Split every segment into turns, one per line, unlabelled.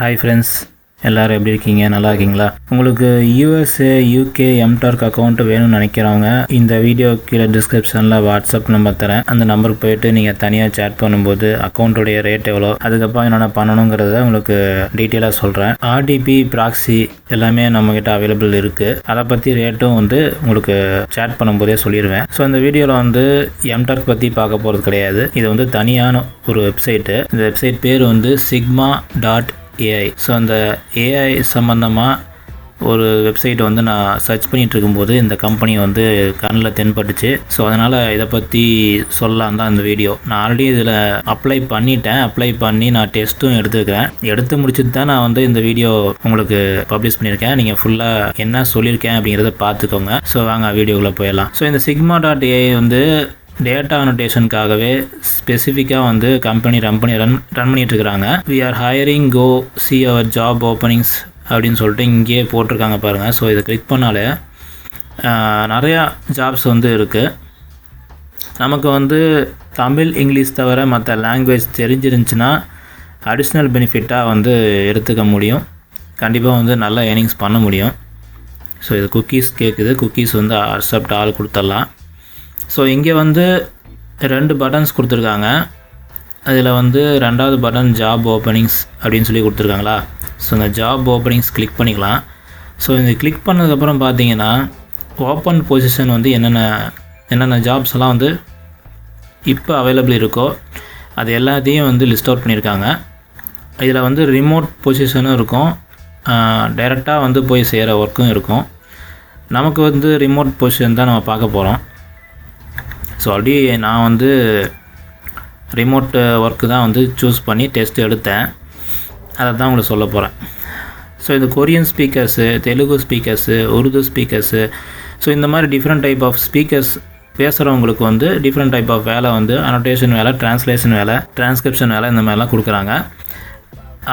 hi friends எல்லோரும் எப்படி இருக்கீங்க நல்லா இருக்கீங்களா உங்களுக்கு யூஎஸ்ஏ யூகே எம்டார்க் அக்கௌண்ட்டு வேணும்னு நினைக்கிறவங்க இந்த வீடியோ கீழே டிஸ்கிரிப்ஷனில் வாட்ஸ்அப் நம்பர் தரேன் அந்த நம்பருக்கு போயிட்டு நீங்கள் தனியாக சேட் பண்ணும்போது அக்கௌண்ட்டுடைய ரேட் எவ்வளோ அதுக்கப்புறம் என்னென்ன பண்ணணுங்கிறத உங்களுக்கு டீட்டெயிலாக சொல்கிறேன் ஆர்டிபி ப்ராக்ஸி எல்லாமே நம்மக்கிட்ட அவைலபிள் இருக்குது அதை பற்றி ரேட்டும் வந்து உங்களுக்கு சேட் பண்ணும்போதே சொல்லிடுவேன் ஸோ இந்த வீடியோவில் வந்து எம்டார்க் பற்றி பார்க்க போகிறது கிடையாது இது வந்து தனியான ஒரு வெப்சைட்டு இந்த வெப்சைட் பேர் வந்து சிக்மா டாட் ஏஐ ஸோ அந்த ஏஐ சம்மந்தமாக ஒரு வெப்சைட்டை வந்து நான் சர்ச் பண்ணிகிட்டு இருக்கும்போது இந்த கம்பெனி வந்து கண்ணில் தென்பட்டுச்சு ஸோ அதனால் இதை பற்றி சொல்லலாம் தான் இந்த வீடியோ நான் ஆல்ரெடி இதில் அப்ளை பண்ணிட்டேன் அப்ளை பண்ணி நான் டெஸ்ட்டும் எடுத்துருக்கிறேன் எடுத்து முடிச்சுட்டு தான் நான் வந்து இந்த வீடியோ உங்களுக்கு பப்ளிஷ் பண்ணியிருக்கேன் நீங்கள் ஃபுல்லாக என்ன சொல்லியிருக்கேன் அப்படிங்கிறத பார்த்துக்கோங்க ஸோ வாங்க வீடியோக்குள்ளே போயிடலாம் ஸோ இந்த சிக்மா டாட் ஏஐ வந்து டேட்டா அனோட்டேஷனுக்காகவே ஸ்பெசிஃபிக்காக வந்து கம்பெனி ரன் பண்ணி ரன் ரன் பண்ணிகிட்ருக்குறாங்க we are hiring go see our job openings அப்படின்னு சொல்லிட்டு இங்கேயே போட்டிருக்காங்க பாருங்கள் ஸோ இதை கிளிக் பண்ணாலே நிறையா ஜாப்ஸ் வந்து இருக்குது நமக்கு வந்து தமிழ் இங்கிலீஷ் தவிர மற்ற லாங்குவேஜ் தெரிஞ்சிருந்துச்சுன்னா அடிஷ்னல் பெனிஃபிட்டாக வந்து எடுத்துக்க முடியும் கண்டிப்பாக வந்து நல்லா ஏர்னிங்ஸ் பண்ண முடியும் ஸோ இது குக்கீஸ் கேட்குது குக்கீஸ் வந்து அக்செப்ட் ஆள் கொடுத்துடலாம் ஸோ இங்கே வந்து ரெண்டு பட்டன்ஸ் கொடுத்துருக்காங்க அதில் வந்து ரெண்டாவது பட்டன் ஜாப் ஓப்பனிங்ஸ் அப்படின்னு சொல்லி கொடுத்துருக்காங்களா ஸோ இந்த ஜாப் ஓப்பனிங்ஸ் கிளிக் பண்ணிக்கலாம் ஸோ இந்த கிளிக் பண்ணதுக்கப்புறம் பார்த்தீங்கன்னா ஓப்பன் பொசிஷன் வந்து என்னென்ன என்னென்ன ஜாப்ஸ் எல்லாம் வந்து இப்போ அவைலபிள் இருக்கோ அது எல்லாத்தையும் வந்து லிஸ்ட் அவுட் பண்ணியிருக்காங்க இதில் வந்து ரிமோட் பொசிஷனும் இருக்கும் டைரெக்டாக வந்து போய் செய்கிற ஒர்க்கும் இருக்கும் நமக்கு வந்து ரிமோட் பொசிஷன் தான் நம்ம பார்க்க போகிறோம் ஸோ அப்படி நான் வந்து ரிமோட் ஒர்க்கு தான் வந்து சூஸ் பண்ணி டெஸ்ட் எடுத்தேன் அதை தான் உங்களுக்கு சொல்ல போகிறேன் ஸோ இது Korean speakers Telugu speakers Urdu speakers so இந்த மாதிரி டிஃப்ரெண்ட் டைப் ஆஃப் ஸ்பீக்கர்ஸ் பேசுகிறவங்களுக்கு வந்து டிஃப்ரெண்ட் டைப் ஆஃப் வேலை வந்து அனோட்டேஷன் வேலை டிரான்ஸ்லேஷன் வேலை டிரான்ஸ்கிரிப்ஷன் வேலை இந்த மாதிரிலாம் கொடுக்குறாங்க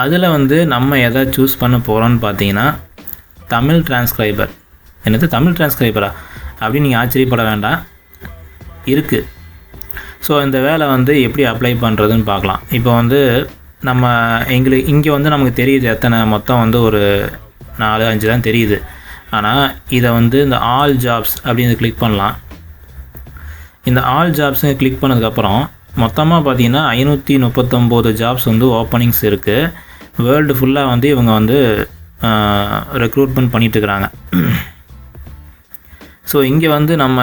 அதில் வந்து நம்ம எதை சூஸ் பண்ண போகிறோன்னு பார்த்தீங்கன்னா தமிழ் டிரான்ஸ்கிரைபர் என்னது தமிழ் டிரான்ஸ்கிரைபரா அப்படின்னு நீங்கள் ஆச்சரியப்பட வேண்டாம் இருக்குது ஸோ இந்த வேலை வந்து எப்படி அப்ளை பண்ணுறதுன்னு பார்க்கலாம் இப்போ வந்து நம்ம எங்களுக்கு இங்கே வந்து நமக்கு தெரியுது எத்தனை மொத்தம் வந்து ஒரு நாலு அஞ்சு தான் தெரியுது ஆனால் இதை வந்து இந்த ஆல் ஜாப்ஸ் அப்படின்னு கிளிக் பண்ணலாம் இந்த ஆல் ஜாப்ஸு கிளிக் பண்ணதுக்கப்புறம் மொத்தமாக பார்த்தீங்கன்னா ஐநூற்றி முப்பத்தொம்போது ஜாப்ஸ் வந்து ஓப்பனிங்ஸ் இருக்குது வேர்ல்டு ஃபுல்லாக வந்து இவங்க வந்து ரெக்ரூட்மெண்ட் பண்ணிகிட்ருக்குறாங்க ஸோ இங்கே வந்து நம்ம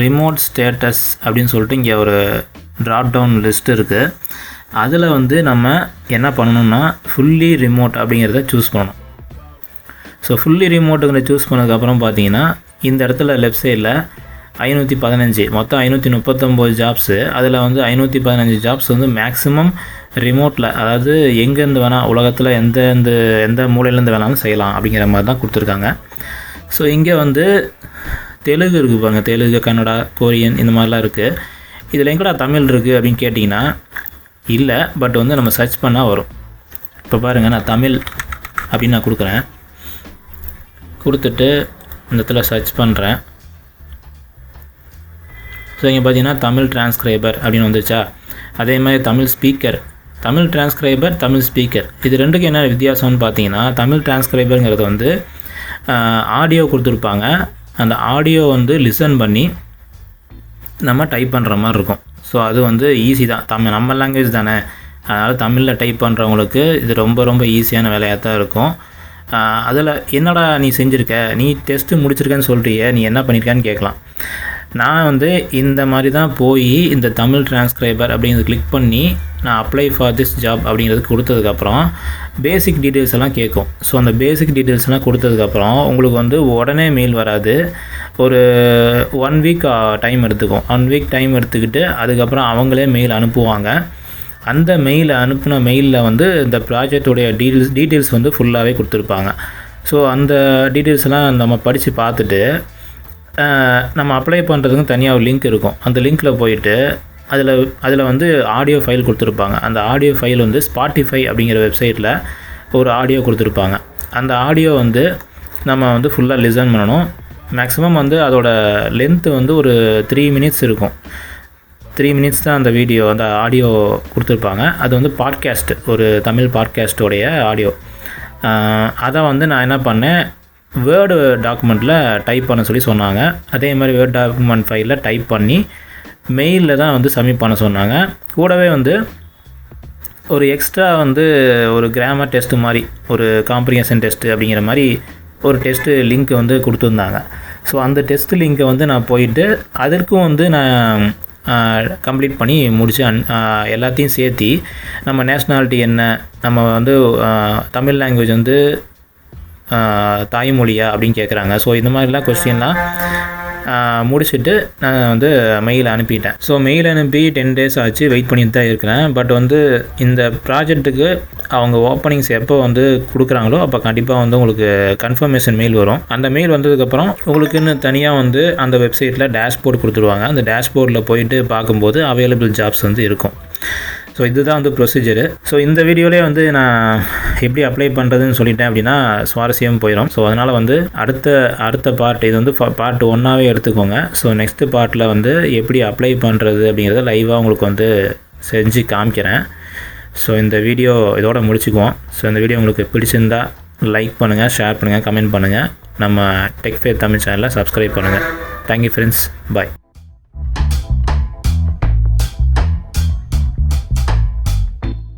ரிமோட் ஸ்டேட்டஸ் அப்படின்னு சொல்லிட்டு இங்கே ஒரு ட்ராப் டவுன் லிஸ்ட் இருக்குது அதில் வந்து நம்ம என்ன பண்ணணும்னா ஃபுல்லி ரிமோட் அப்படிங்கிறத சூஸ் பண்ணணும் ஸோ ஃபுல்லி ரிமோட்டுங்கிற சூஸ் பண்ணதுக்கப்புறம் பார்த்தீங்கன்னா இந்த இடத்துல லெஃப்ட் சைடில் ஐநூற்றி பதினஞ்சு மொத்தம் ஐநூற்றி முப்பத்தொம்போது ஜாப்ஸு அதில் வந்து ஐநூற்றி பதினஞ்சு ஜாப்ஸ் வந்து மேக்ஸிமம் ரிமோட்டில் அதாவது எங்கேருந்து வேணால் உலகத்தில் எந்த எந்த எந்த மூலையிலேருந்து வேணாலும் செய்யலாம் அப்படிங்கிற மாதிரி தான் கொடுத்துருக்காங்க ஸோ இங்கே வந்து தெலுங்கு இருக்குது தெலுங்கு கன்னடா கொரியன் இந்த மாதிரிலாம் இருக்குது இதில் எங்கடா தமிழ் இருக்குது அப்படின்னு கேட்டிங்கன்னா இல்லை பட் வந்து நம்ம சர்ச் பண்ணால் வரும் இப்போ பாருங்கள் நான் தமிழ் அப்படின்னு நான் கொடுக்குறேன் கொடுத்துட்டு இந்த இடத்துல சர்ச் பண்ணுறேன் ஸோ இங்கே பார்த்தீங்கன்னா தமிழ் டிரான்ஸ்கிரைபர் அப்படின்னு வந்துச்சா அதே மாதிரி Tamil speaker Tamil transcriber Tamil speaker இது ரெண்டுக்கும் என்ன வித்தியாசம்னு பார்த்தீங்கன்னா தமிழ் டிரான்ஸ்கிரைபருங்கிறது வந்து ஆடியோ கொடுத்துருப்பாங்க அந்த ஆடியோ வந்து லிசன் பண்ணி நம்ம டைப் பண்ணுற மாதிரி இருக்கும் ஸோ அது வந்து ஈஸி தான் தமிழ் நம்ம லாங்குவேஜ் தானே அதனால் தமிழில் டைப் பண்ணுறவங்களுக்கு இது ரொம்ப ரொம்ப ஈஸியான வேலையாக தான் இருக்கும் அதில் என்னடா நீ செஞ்சுருக்க நீ டெஸ்ட்டு முடிச்சிருக்கேன்னு சொல்கிறிய நீ என்ன பண்ணியிருக்கேன்னு கேட்கலாம் நான் வந்து இந்த மாதிரி தான் போய் இந்த தமிழ் டிரான்ஸ்கிரைபர் அப்படிங்கிறது கிளிக் பண்ணி நான் அப்ளை ஃபார் திஸ் ஜாப் அப்படிங்கிறது கொடுத்ததுக்கப்புறம் பேசிக் டீட்டெயில்ஸ் எல்லாம் கேட்கும் ஸோ அந்த பேசிக் டீட்டெயில்ஸ் எல்லாம் கொடுத்ததுக்கப்புறம் உங்களுக்கு வந்து உடனே மெயில் வராது ஒரு ஒன் வீக் டைம் எடுத்துக்கும் ஒன் வீக் டைம் எடுத்துக்கிட்டு அதுக்கப்புறம் அவங்களே மெயில் அனுப்புவாங்க அந்த மெயில் அனுப்பின மெயிலில் வந்து இந்த ப்ராஜெக்டுடைய டீட்டெயில்ஸ் டீட்டெயில்ஸ் வந்து ஃபுல்லாகவே கொடுத்துருப்பாங்க ஸோ அந்த டீட்டெயில்ஸ்லாம் நம்ம படித்து பார்த்துட்டு நம்ம அப்ளை பண்ணுறதுக்கு தனியாக ஒரு லிங்க் இருக்கும் அந்த லிங்க்கில் போயிட்டு அதில் அதில் வந்து ஆடியோ ஃபைல் கொடுத்துருப்பாங்க அந்த ஆடியோ ஃபைல் வந்து ஸ்பாட்டிஃபை அப்படிங்கிற வெப்சைட்டில் ஒரு ஆடியோ கொடுத்துருப்பாங்க அந்த ஆடியோ வந்து நம்ம வந்து ஃபுல்லாக லிசன் பண்ணணும் மேக்ஸிமம் வந்து அதோட லென்த்து வந்து ஒரு த்ரீ மினிட்ஸ் இருக்கும் த்ரீ மினிட்ஸ் தான் அந்த வீடியோ அந்த ஆடியோ கொடுத்துருப்பாங்க அது வந்து பாட்காஸ்ட் ஒரு தமிழ் பாட்காஸ்டோடைய ஆடியோ அதை வந்து நான் என்ன பண்ணேன் வேர்டு டாக்குமெண்ட்டில் டைப் பண்ண சொல்லி சொன்னாங்க அதே மாதிரி வேர்ட் டாக்குமெண்ட் ஃபைலில் டைப் பண்ணி மெயிலில் தான் வந்து சப்மிட் பண்ண சொன்னாங்க கூடவே வந்து ஒரு எக்ஸ்ட்ரா வந்து ஒரு கிராமர் டெஸ்ட்டு மாதிரி ஒரு காம்ப்ரிஹென்ஷன் டெஸ்ட்டு அப்படிங்கிற மாதிரி ஒரு டெஸ்ட்டு லிங்க் வந்து கொடுத்துருந்தாங்க ஸோ அந்த டெஸ்ட்டு லிங்க்கை வந்து நான் போயிட்டு அதற்கும் வந்து நான் கம்ப்ளீட் பண்ணி முடித்து அன் எல்லாத்தையும் சேர்த்தி நம்ம நேஷ்னாலிட்டி என்ன நம்ம வந்து தமிழ் லாங்குவேஜ் வந்து தாய்மொழியா அப்படின்னு கேட்குறாங்க ஸோ இந்த மாதிரிலாம் கொஸ்டின்லாம் முடிச்சுட்டு நான் வந்து மெயில் அனுப்பிட்டேன் ஸோ மெயில் அனுப்பி டென் டேஸ் ஆச்சு வெயிட் பண்ணிட்டு தான் இருக்கிறேன் பட் வந்து இந்த ப்ராஜெக்ட்டுக்கு அவங்க ஓப்பனிங்ஸ் எப்போ வந்து கொடுக்குறாங்களோ அப்போ கண்டிப்பாக வந்து உங்களுக்கு கன்ஃபர்மேஷன் மெயில் வரும் அந்த மெயில் வந்ததுக்கப்புறம் உங்களுக்குன்னு தனியாக வந்து அந்த வெப்சைட்டில் டேஷ்போர்ட் கொடுத்துருவாங்க அந்த டேஷ்போர்டில் போயிட்டு பார்க்கும்போது அவைலபிள் ஜாப்ஸ் வந்து இருக்கும் ஸோ இதுதான் வந்து ப்ரொசீஜரு ஸோ இந்த வீடியோலேயே வந்து நான் எப்படி அப்ளை பண்ணுறதுன்னு சொல்லிட்டேன் அப்படின்னா சுவாரஸ்யம் போயிடும் ஸோ அதனால் வந்து அடுத்த அடுத்த பார்ட் இது வந்து பார்ட் ஒன்னாகவே எடுத்துக்கோங்க ஸோ நெக்ஸ்ட் பார்ட்டில் வந்து எப்படி அப்ளை பண்ணுறது அப்படிங்கிறத லைவாக உங்களுக்கு வந்து செஞ்சு காமிக்கிறேன் ஸோ இந்த வீடியோ இதோட முடிச்சுக்குவோம் ஸோ இந்த வீடியோ உங்களுக்கு பிடிச்சிருந்தா லைக் பண்ணுங்கள் ஷேர் பண்ணுங்கள் கமெண்ட் பண்ணுங்கள் நம்ம டெக்ஃபேர் தமிழ் சேனலில் சப்ஸ்கிரைப் பண்ணுங்கள் தேங்க்யூ ஃப்ரெண்ட்ஸ் பாய்